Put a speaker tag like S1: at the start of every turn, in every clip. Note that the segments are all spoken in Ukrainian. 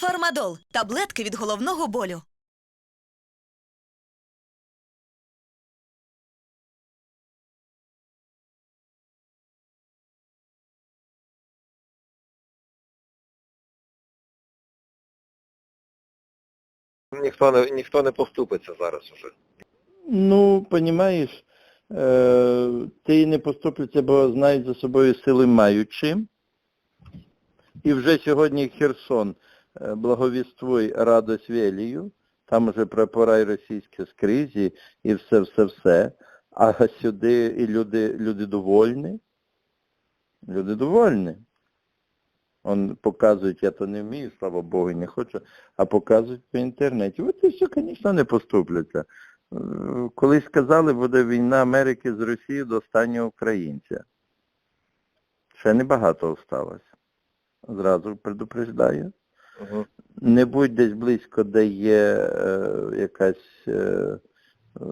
S1: Фармадол таблетки від головного болю.
S2: Ніхто не ніхто не поступиться зараз уже.
S3: Ну, понімаєш, е, ти не поступиться, бо знають за собою сили маючи. І вже сьогодні Херсон благовіствуй радость велію, там вже прапора і російські скрізь, і, і все-все-все. А сюди і люди, люди довольні. Люди довольні. Он показують, я то не вмію, слава Богу, не хочу, а показують по інтернеті. От і все, звісно, не поступляться. Е, Колись сказали, буде війна Америки з Росією до останнього українця. Ще небагато осталось. Зразу предупреждаю.
S2: Угу.
S3: Не будь десь близько, де є е, якась е, е,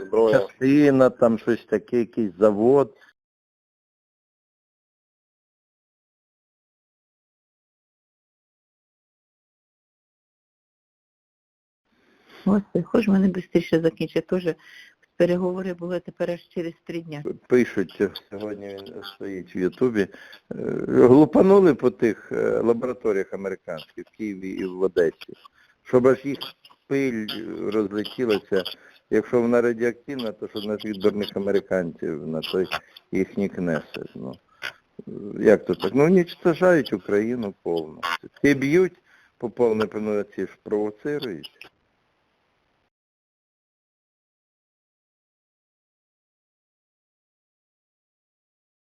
S2: Зброя.
S3: частина, там щось таке, якийсь завод.
S4: Господи, хоч мене швидше закінчить. Теж переговори були тепер аж через три дня.
S3: Пишуть, сьогодні він стоїть в Ютубі. е, Глупанули по тих е, лабораторіях американських в Києві і в Одесі, щоб аж їх пиль розлетілася. Якщо вона радіоактивна, то що на тих дурних американців на той їхній кнесет. Ну, е, як то так? Ну, уничтожають Україну повністю. Ті б'ють по повній певно, ці ж провоцирують.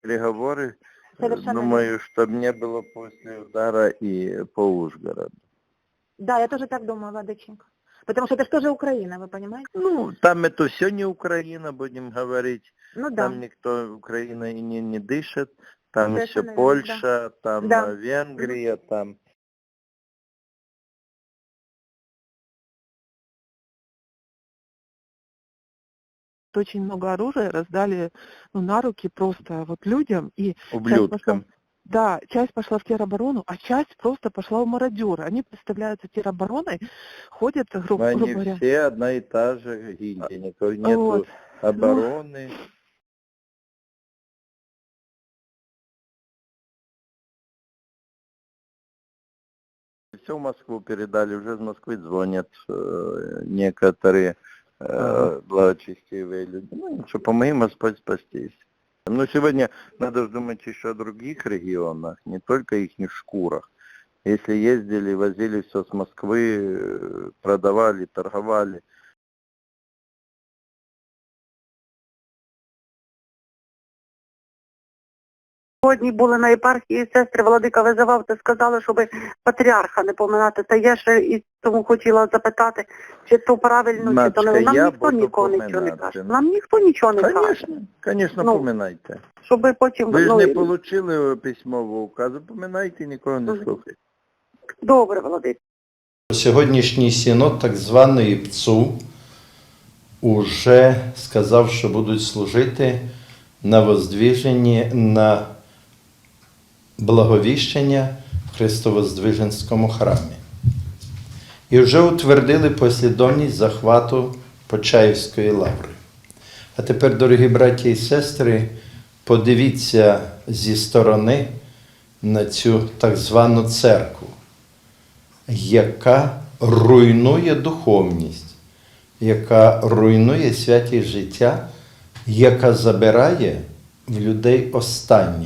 S3: Переговоры, э,
S5: Совершенно
S3: думаю, чтобы не было после удара и по Ужгороду.
S5: Да, я тоже так думаю, Владыченко. Потому что это же тоже Украина, вы понимаете?
S3: Ну, там это все не Украина, будем говорить.
S5: Ну да.
S3: Там никто, Украина и не, не дышит. Там еще
S5: Совершенно верно,
S3: Польша, там
S5: Да.
S3: э, Венгрия, там...
S6: очень много оружия раздали ну, на руки просто вот людям. И
S3: Ублюдкам.
S6: да, часть пошла в тероборону, а часть просто пошла в мародеры. Они представляются теробороной, ходят, грубо
S3: они
S6: говоря.
S3: все одна и та же гильдия. Никакой нету
S6: Вот.
S3: обороны. Все в Москву передали, уже из Москвы звонят э, некоторые э,
S6: Ага.
S3: благочестивые люди. Ну, что по моим Господь спастись. Но сегодня надо же думать еще о других регионах, не только их шкурах. Если ездили, возили все с Москвы, э, продавали, торговали.
S7: Сьогодні були на єпархії сестри Владика визивав, то сказали, щоб патріарха не поминати. Та я ще і тому хотіла запитати, чи то правильно, чи то не нам ніхто нікого нічого не каже. Нам ніхто нічого не каже.
S3: Конечно, конечно,
S7: Ну,
S3: поминайте.
S7: Щоб потім
S3: Ви ж
S7: ну,
S3: не отримали письмового указу, поминайте, нікого не слухайте.
S7: добре, Владик.
S8: Сьогоднішній синод так званий ПЦУ уже сказав, що будуть служити на воздвіженні на благовіщення в Христовоздвиженському храмі. І вже утвердили послідовність захвату Почаївської лаври. А тепер, дорогі браті і сестри, подивіться зі сторони на цю так звану церкву яка руйнує духовність, яка руйнує святість життя, яка забирає в людей останнє.